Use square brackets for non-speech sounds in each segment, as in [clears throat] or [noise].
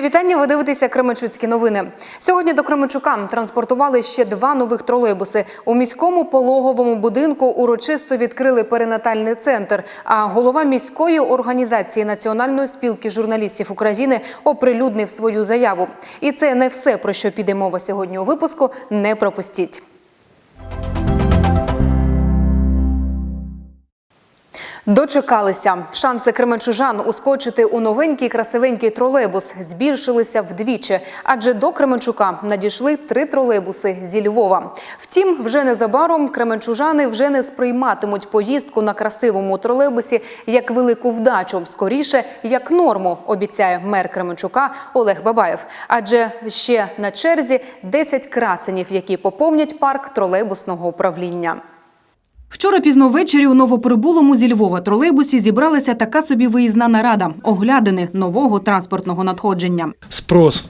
Вітання. Ви дивитеся Кременчуцькі новини. Сьогодні до Кременчука транспортували ще два нових тролейбуси. У міському пологовому будинку урочисто відкрили перинатальний центр. А голова міської організації Національної спілки журналістів України оприлюднив свою заяву. І це не все про що піде мова сьогодні у випуску. Не пропустіть. Дочекалися. Шанси кременчужан ускочити у новенький красивенький тролейбус збільшилися вдвічі, адже до Кременчука надійшли три тролейбуси зі Львова. Втім, вже незабаром кременчужани вже не сприйматимуть поїздку на красивому тролейбусі як велику вдачу, скоріше як норму, обіцяє мер Кременчука Олег Бабаєв. Адже ще на черзі 10 красенів, які поповнять парк тролейбусного управління. Вчора пізно ввечері у новоприбулому зі Львова тролейбусі зібралася така собі виїзна нарада оглядини нового транспортного надходження. спрос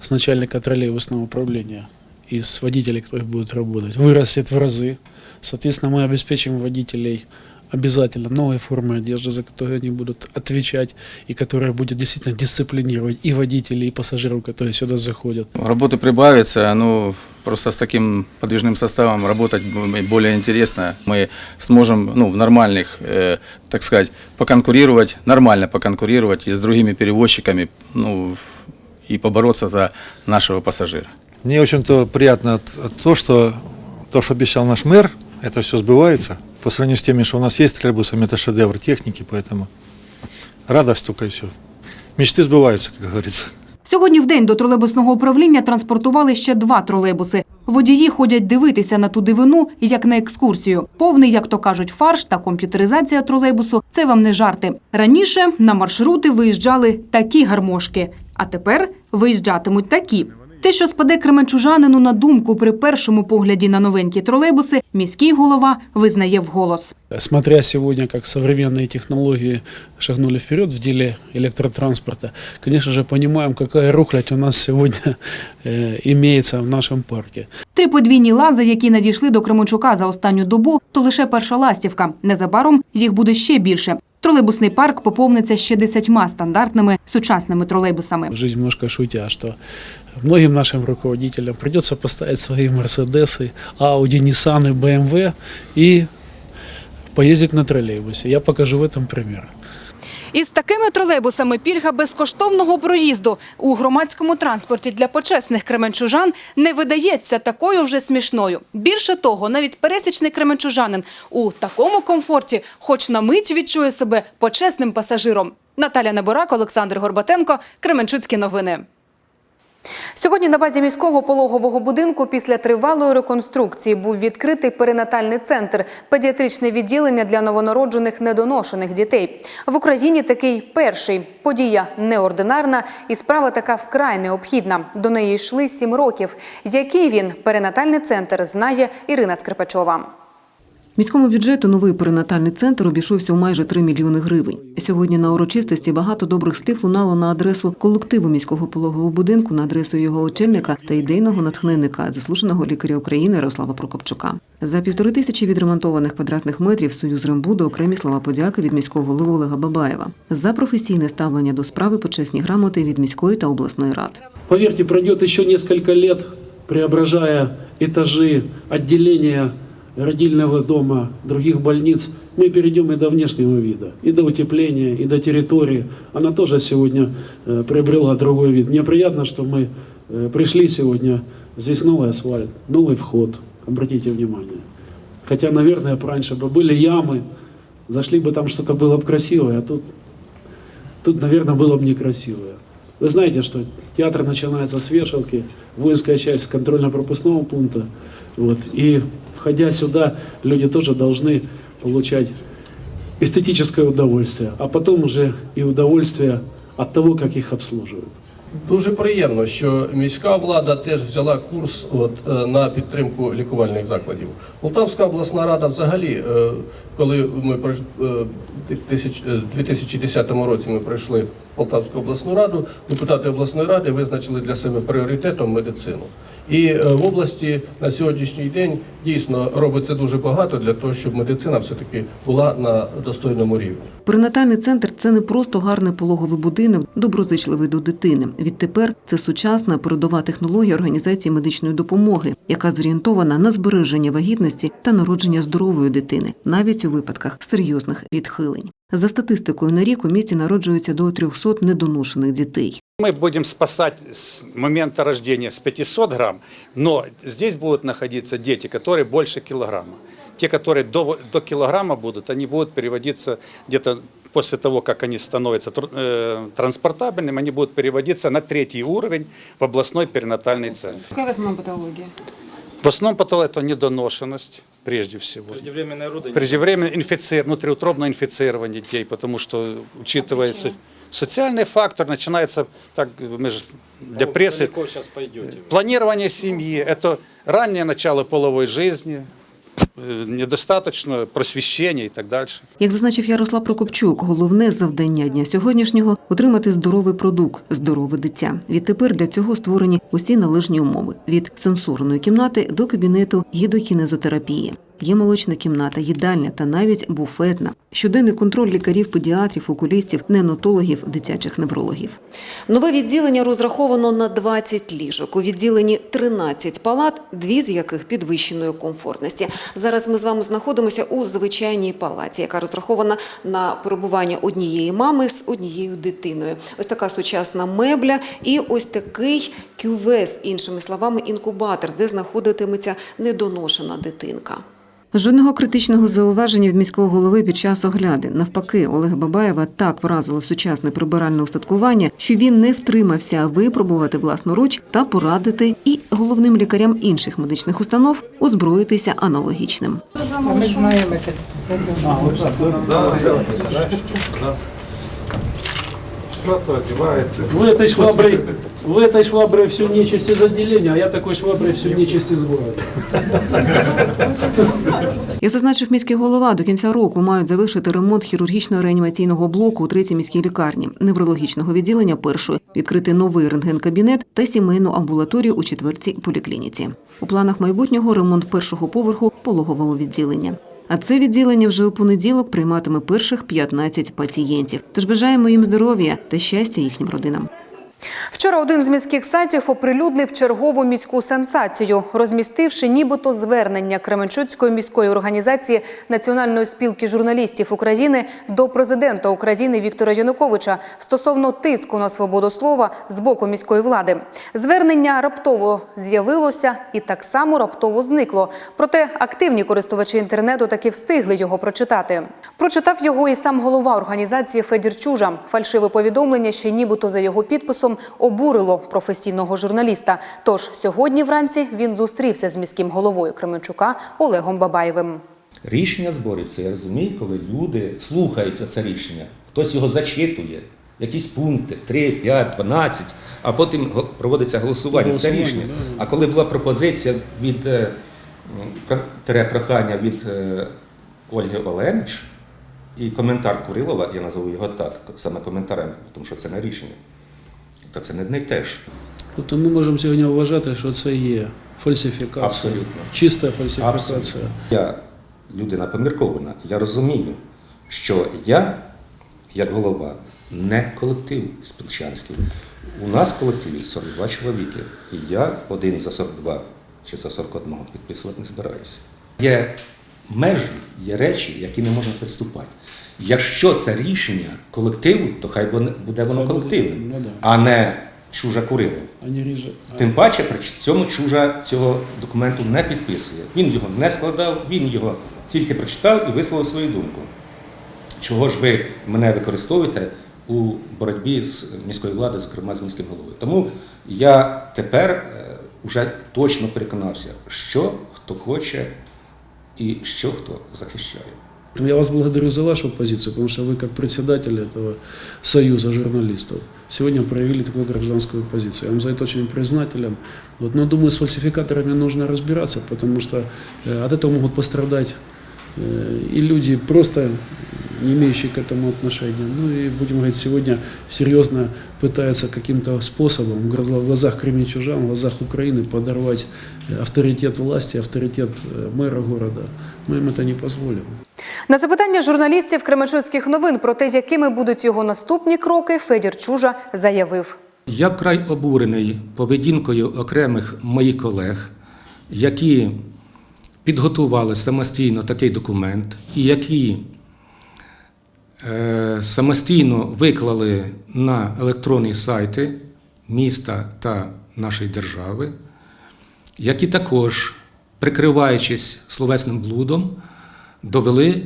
с начальника троллейбусного управления и с водителей, которые будут работать, вырастет в разы. Соответственно, мы обеспечим водителей обязательно новой формой одежды, за которую они будут отвечать и которая будет действительно дисциплинировать и водителей, и пассажиров, которые сюда заходят. Работы прибавится, ну, просто с таким подвижным составом работать более интересно. Мы сможем, ну, в нормальных, э, так сказать, поконкурировать, нормально поконкурировать и с другими перевозчиками, ну, и побороться за нашего пассажира. Мне, в общем-то, приятно то, что то, что обещал наш мэр, это все сбывается. По сравнению с теми, что у нас есть троллейбусами, это шедевр техники, поэтому радость только и все. Мечты сбываются, как говорится. Сьогодні в день до тролейбусного управління транспортували ще два тролейбуси. Водії ходять дивитися на ту дивину, як на екскурсію. Повний, як то кажуть, фарш та комп'ютеризація тролейбусу – це вам не жарти. Раніше на маршрути виїжджали такі гармошки, а тепер виїжджатимуть такі. Те, що спаде кременчужанину на думку при першому погляді на новенькі тролейбуси, міський голова визнає вголос. Смотря сегодня, как современные технологии шагнули вперед в деле электротранспорта, конечно же, понимаем, какая рухлядь у нас сегодня э, имеется в нашем парке. Три подвійні лази, які надійшли до Кременчука за останню добу, то лише перша ластівка. Незабаром їх буде ще більше. Тролейбусний парк поповниться ще десятьма стандартними сучасними тролейбусами. Жизнь немножко шутя, что многим нашим руководителям придется поставить свои Мерседесы, Ауди, Ниссаны, БМВ и поездить на троллейбусе. Я покажу в этом пример. Із такими тролейбусами пільга безкоштовного проїзду у громадському транспорті для почесних кременчужан не видається такою вже смішною. Більше того, навіть пересічний кременчужанин у такому комфорті, хоч на мить відчує себе почесним пасажиром. Наталя Неборак, Олександр Горбатенко, Кременчуцькі новини. Сьогодні на базі міського пологового будинку після тривалої реконструкції був відкритий перинатальний центр, педіатричне відділення для новонароджених недоношених дітей. В Україні такий перший. Подія неординарна і справа така вкрай необхідна. До неї йшли сім років. Який він перинатальний центр знає Ірина Скрипачова. Міському бюджету новий перинатальний центр обійшовся у майже 3 мільйони гривень. Сьогодні на урочистості багато добрих слів лунало на адресу колективу міського пологового будинку, на адресу його очільника та ідейного натхненника, заслуженого лікаря України Ярослава Прокопчука. За півтори тисячі відремонтованих квадратних метрів Союз Рембуду окремі слова подяки від міського голови Олега Бабаєва за професійне ставлення до справи почесні грамоти від міської та обласної рад. Поверьте, пройдет еще несколько лет, преображая этажи, отделения родильного дома, других больниц, мы перейдем и до внешнего вида, и до утепления, и до территории. Она тоже сегодня э, приобрела другой вид. Мне приятно, что мы э, пришли сегодня, здесь новый асфальт, новый вход, обратите внимание. Хотя, наверное, раньше бы были ямы, зашли бы там что-то было бы красивое, а тут Тут, наверное, было бы некрасивое. Вы знаете, что театр начинается с вешалки, воинская часть с контрольно-пропускного пункта. Вот. И входя сюда, люди тоже должны получать эстетическое удовольствие, а потом уже и удовольствие от того, как их обслуживают. Дуже приємно, що міська влада теж взяла курс от, е, на підтримку лікувальних закладів. Полтавська обласна рада взагалі, е, коли ми е, в е, 2010 році ми прийшли в Полтавську обласну раду, депутати обласної ради визначили для себе пріоритетом медицину. І е, в області на сьогоднішній день дійсно робиться дуже багато для того, щоб медицина все-таки була на достойному рівні. Перинатальний центр це не просто гарний пологовий будинок, доброзичливий до дитини. Відтепер це сучасна передова технологія організації медичної допомоги, яка зорієнтована на збереження вагітності та народження здорової дитини, навіть у випадках серйозних відхилень. За статистикою на рік у місті народжується до 300 недоношених дітей. Мы будем спасать с момента рождения с 500 грамм, но здесь будут находиться дети, которые больше килограмма. Те, которые до, до килограмма будут, они будут переводиться где-то после того, как они становятся э, транспортабельными, они будут переводиться на третий уровень в областной перинатальный центр. Какая в основном патология? В основном потом это недоношенность, прежде всего. Преждевременное Преждевременное инфицирование, внутриутробное инфицирование детей, потому что, учитывается социальный фактор, начинается, так, мы же для прессы, планирование семьи, это раннее начало половой жизни, э, недостаточно просвещения и так дальше. Як зазначив Ярослав Прокопчук, головне завдання дня сьогоднішнього отримати здоровий продукт, здорове дитя. Відтепер для цього створені усі належні умови від сенсорної кімнати до кабінету гідокінезотерапії. Є молочна кімната, їдальня та навіть буфетна. Щоденний контроль лікарів, педіатрів, окулістів, неонатологів, дитячих неврологів. Нове відділення розраховано на 20 ліжок. У відділенні 13 палат, дві з яких підвищеної комфортності. Зараз ми з вами знаходимося у звичайній палаті, яка розрахована на перебування однієї мами з однією дитиною. Ось така сучасна мебля і ось такий кювес, іншими словами, інкубатор, де знаходитиметься недоношена дитинка. Жодного критичного зауваження від міського голови під час огляди. Навпаки, Олега Бабаєва так вразило сучасне прибиральне устаткування, що він не втримався випробувати власноруч та порадити і головним лікарям інших медичних установ озброїтися аналогічним. Вы этой шваброй, вы этой шваброй всю нечисть из отделения, а я такой шваброй всю нечисть из города. Як зазначив міський голова, до кінця року мають завершити ремонт хірургічно-реанімаційного блоку у третій міській лікарні, неврологічного відділення першої, відкрити новий рентген-кабінет та сімейну амбулаторію у четвертій поліклініці. У планах майбутнього ремонт першого поверху пологового відділення. А це відділення вже у понеділок прийматиме перших 15 пацієнтів. Тож бажаємо їм здоров'я та щастя їхнім родинам. Вчора один з міських сайтів оприлюднив чергову міську сенсацію, розмістивши нібито звернення Кременчуцької міської організації Національної спілки журналістів України до президента України Віктора Януковича стосовно тиску на свободу слова з боку міської влади. Звернення раптово з'явилося і так само раптово зникло. Проте активні користувачі інтернету таки встигли його прочитати. Прочитав його і сам голова організації Федір Чужа. Фальшиве повідомлення, що нібито за його підписом обурило професійного журналіста. Тож сьогодні вранці він зустрівся з міським головою Кременчука Олегом Бабаєвим. Рішення зборів це я розумію, коли люди слухають оце рішення, хтось його зачитує, якісь пункти 3, 5, 12, а потім проводиться голосування. Це рішення. А коли була пропозиція від е, тере прохання від е, Ольги Оленич і коментар Курилова, я назову його так, саме коментарем, тому що це не рішення, то це не одне й те ж. Тобто ми можемо сьогодні вважати, що це є фальсифікація. Абсолютно. Чиста фальсифікація. Абсолютно. Я людина поміркована. Я розумію, що я, як голова, не колектив спілчанський. У нас колективі 42 чоловіки. І я один за 42 чи за 41 підписувати не збираюся. Є межі, є речі, які не можна приступати. Якщо це рішення колективу, то хай буде воно колективним, ну а не чужа курила. Тим паче при цьому чужа цього документу не підписує. Він його не складав, він його тільки прочитав і висловив свою думку. Чого ж ви мене використовуєте у боротьбі з міською владою, зокрема з міським головою? Тому я тепер вже точно переконався, що хто хоче і що хто захищає. Я вас благодарю за вашу позицию, потому что вы как председатель этого союза журналистов сегодня проявили такую гражданскую позицию. Я вам за это очень признателен. Вот, но думаю, с фальсификаторами нужно разбираться, потому что э, от этого могут пострадать э, и люди просто не имеющие к этому отношения. Ну и, будем говорить, сегодня серьезно пытаются каким-то способом в глаза- в глазах кременчужан, в глазах Украины подорвать э, авторитет власти, авторитет э, мэра города. Мы им это не позволим. На запитання журналістів Кременчуцьких новин про те, якими будуть його наступні кроки, Федір Чужа заявив. Я вкрай обурений поведінкою окремих моїх колег, які підготували самостійно такий документ і які е, самостійно виклали на електронні сайти міста та нашої держави, які також, прикриваючись словесним блудом, довели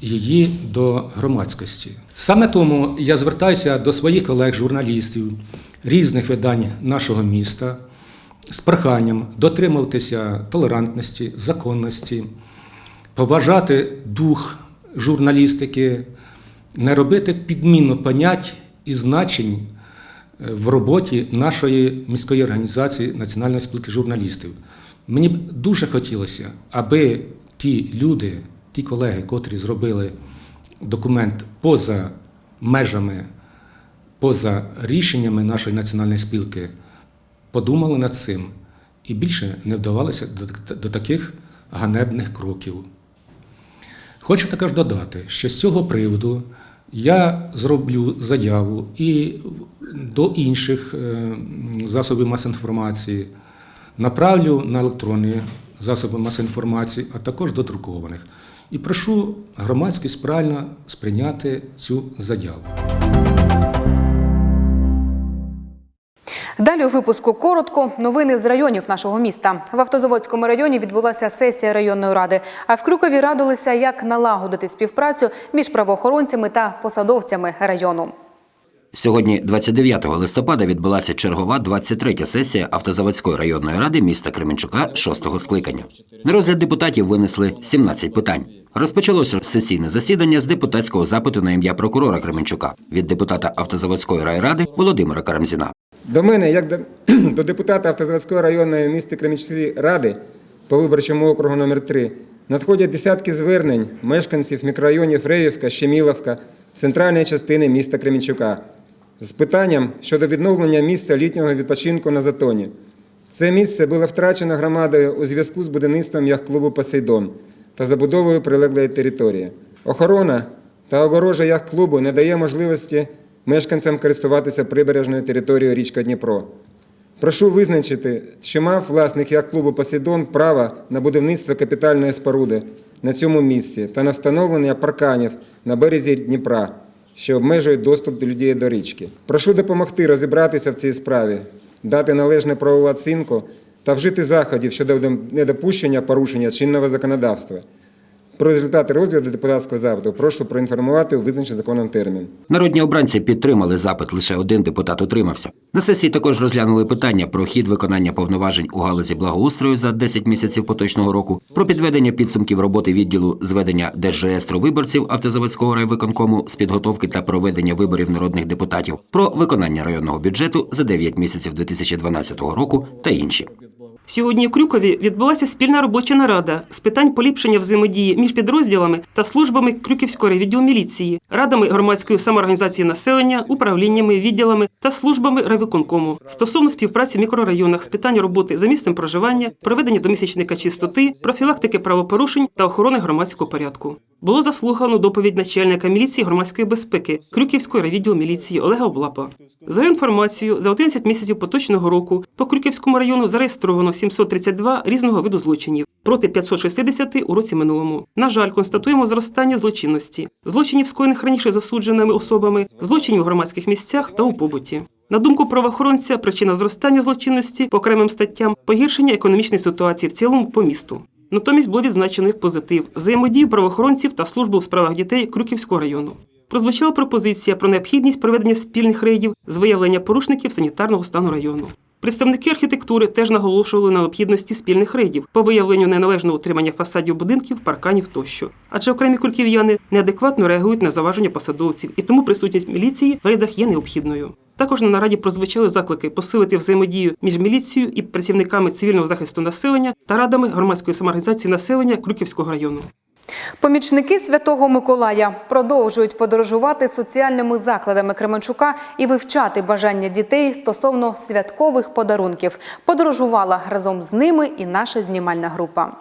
її до громадськості. Саме тому я звертаюся до своїх колег-журналістів різних видань нашого міста з проханням дотримуватися толерантності, законності, поважати дух журналістики, не робити підміну понять і значень е, в роботі нашої міської організації Національної спілки журналістів. Мені б дуже хотілося, аби ті люди, ті колеги, котрі зробили документ поза межами, поза рішеннями нашої національної спілки, подумали над цим і більше не вдавалися до, до таких ганебних кроків. Хочу також додати, що з цього приводу я зроблю заяву і до інших е, засобів масової інформації, направлю на електронні засоби масової інформації, а також до друкованих. І прошу громадськість правильно сприйняти цю заяву. Далі у випуску коротко новини з районів нашого міста. В Автозаводському районі відбулася сесія районної ради. А в Крюкові радилися, як налагодити співпрацю між правоохоронцями та посадовцями району. Сьогодні, 29 листопада, відбулася чергова 23-я сесія Автозаводської районної ради міста Кременчука 6-го скликання. На розгляд депутатів винесли 17 питань. Розпочалося сесійне засідання з депутатського запиту на ім'я прокурора Кременчука від депутата Автозаводської райради Володимира Карамзіна. До мене, як до, [clears throat] до депутата Автозаводської районної міста Кремічної ради по виборчому округу номер 3 надходять десятки звернень мешканців мікрорайонів Реївка, Щеміловка, центральної частини міста Кремінчука з питанням щодо відновлення місця літнього відпочинку на Затоні. Це місце було втрачено громадою у зв'язку з будівництвом яхт-клубу Посейдон та забудовою прилеглої території. Охорона та огорожа яхт-клубу не дає можливості мешканцям користуватися прибережною територією річка Дніпро. Прошу визначити, чи мав власник яхт-клубу Посейдон право на будівництво капітальної споруди на цьому місці та на встановлення парканів на березі Дніпра, що обмежують доступ до людей до річки. Прошу допомогти розібратися в цій справі, дати належну правову оцінку та вжити заходів щодо недопущення порушення чинного законодавства. Про результати розгляду депутатського запиту прошу проінформувати у визначений законом термін. Народні обранці підтримали запит, лише один депутат утримався. На сесії також розглянули питання про хід виконання повноважень у галузі благоустрою за 10 місяців поточного року, про підведення підсумків роботи відділу зведення держреєстру виборців автозаводського райвиконкому з підготовки та проведення виборів народних депутатів, про виконання районного бюджету за 9 місяців 2012 року та інші. Сьогодні в Крюкові відбулася спільна робоча нарада з питань поліпшення взаємодії між підрозділами та службами Крюківського відділу міліції, радами громадської самоорганізації населення, управліннями, відділами та службами райвиконкому стосовно співпраці в мікрорайонах з питань роботи за місцем проживання, проведення домісячника чистоти, профілактики правопорушень та охорони громадського порядку. Було заслухано доповідь начальника міліції громадської безпеки Крюківської райвідділу міліції Олега Облапа. За інформацією, за 11 місяців поточного року по Крюківському району зареєстровано 732 різного виду злочинів проти 560 у році минулому. На жаль, констатуємо зростання злочинності, злочинів скоєних раніше засудженими особами, злочинів у громадських місцях та у побуті. На думку правоохоронця, причина зростання злочинності по окремим статтям погіршення економічної ситуації в цілому по місту. Натомість було відзначено як позитив взаємодію правоохоронців та службу у справах дітей Крюківського району. Прозвучала пропозиція про необхідність проведення спільних рейдів з виявлення порушників санітарного стану району. Представники архітектури теж наголошували на необхідності спільних рейдів по виявленню неналежного утримання фасадів будинків, парканів тощо. Адже окремі крюків'яни неадекватно реагують на заваження посадовців, і тому присутність міліції в рейдах є необхідною. Також на нараді прозвучали заклики посилити взаємодію між міліцією і працівниками цивільного захисту населення та радами громадської самоорганізації населення Крюківського району. Помічники Святого Миколая продовжують подорожувати соціальними закладами Кременчука і вивчати бажання дітей стосовно святкових подарунків. Подорожувала разом з ними і наша знімальна група.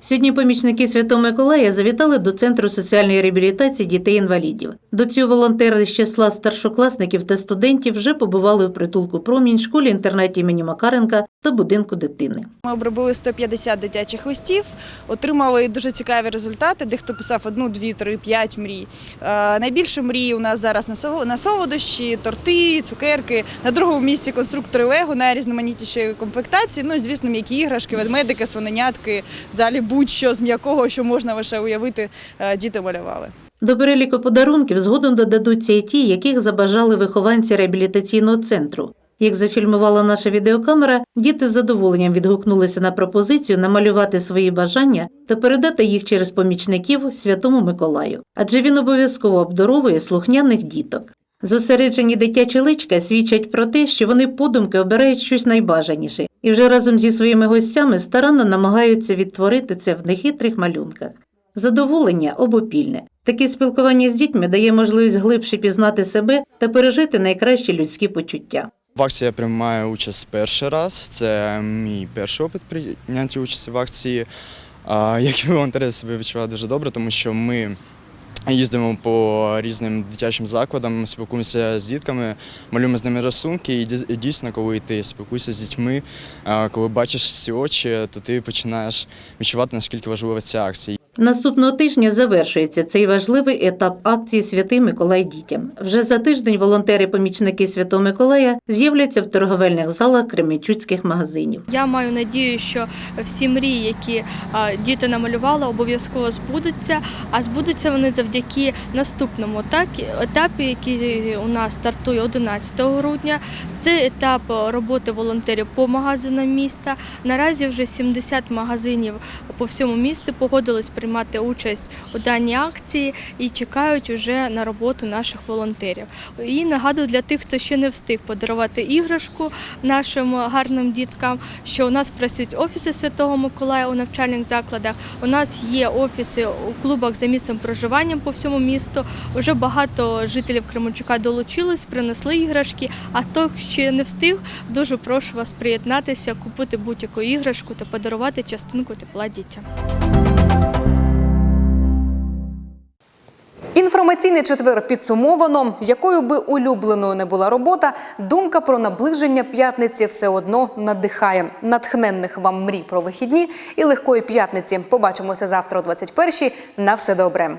Сьогодні помічники Святого Миколая завітали до Центру соціальної реабілітації дітей-інвалідів. До цього волонтери з числа старшокласників та студентів вже побували в притулку Промінь, школі інтернаті імені Макаренка та будинку дитини. Ми обробили 150 дитячих листів, отримали дуже цікаві результати. Дехто писав одну, дві, три, п'ять мрій. Е, найбільше мрій у нас зараз на соло- солодощі, торти, цукерки. На другому місці конструктори Лего, найрізноманітніші комплектації. Ну і звісно, м'які іграшки, ведмедики, свиненятки. Взагалі будь-що з м'якого, що можна лише уявити, е, діти малювали. До переліку подарунків згодом додадуться і ті, яких забажали вихованці реабілітаційного центру. Як зафільмувала наша відеокамера, діти з задоволенням відгукнулися на пропозицію намалювати свої бажання та передати їх через помічників Святому Миколаю, адже він обов'язково обдаровує слухняних діток. Зосереджені дитячі личка свідчать про те, що вони подумки обирають щось найбажаніше, і вже разом зі своїми гостями старанно намагаються відтворити це в нехитрих малюнках. Задоволення обопільне. Таке спілкування з дітьми дає можливість глибше пізнати себе та пережити найкращі людські почуття. В акції я приймаю участь перший раз. Це мій перший опит прийняття участі в акції. Як волонтер я себе відчуваю дуже добре, тому що ми їздимо по різним дитячим закладам, спілкуємося з дітками, малюємо з ними рисунки. І дійсно, коли ти спілкуєшся з дітьми, коли бачиш ці очі, то ти починаєш відчувати, наскільки важлива ця акція. Наступного тижня завершується цей важливий етап акції Святий Миколай дітям. Вже за тиждень волонтери-помічники Святого Миколая з'являться в торговельних залах кремінчуцьких магазинів. Я маю надію, що всі мрії, які діти намалювали, обов'язково збудуться. А збудуться вони завдяки наступному етапі, етапі, який у нас стартує 11 грудня. Це етап роботи волонтерів по магазинам міста. Наразі вже 70 магазинів по всьому місту погодились приймати участь у даній акції і чекають вже на роботу наших волонтерів. І нагадую для тих, хто ще не встиг подарувати іграшку нашим гарним діткам, що у нас працюють офіси Святого Миколая у навчальних закладах. У нас є офіси у клубах за місцем проживання по всьому місту. Уже багато жителів Кременчука долучились, принесли іграшки. А хто ще не встиг, дуже прошу вас приєднатися, купити будь-яку іграшку та подарувати частинку тепла дітям. Інформаційний четвер підсумовано. Якою би улюбленою не була робота, думка про наближення п'ятниці все одно надихає. Натхненних вам мрій про вихідні і легкої п'ятниці. Побачимося завтра о 21-й. На все добре.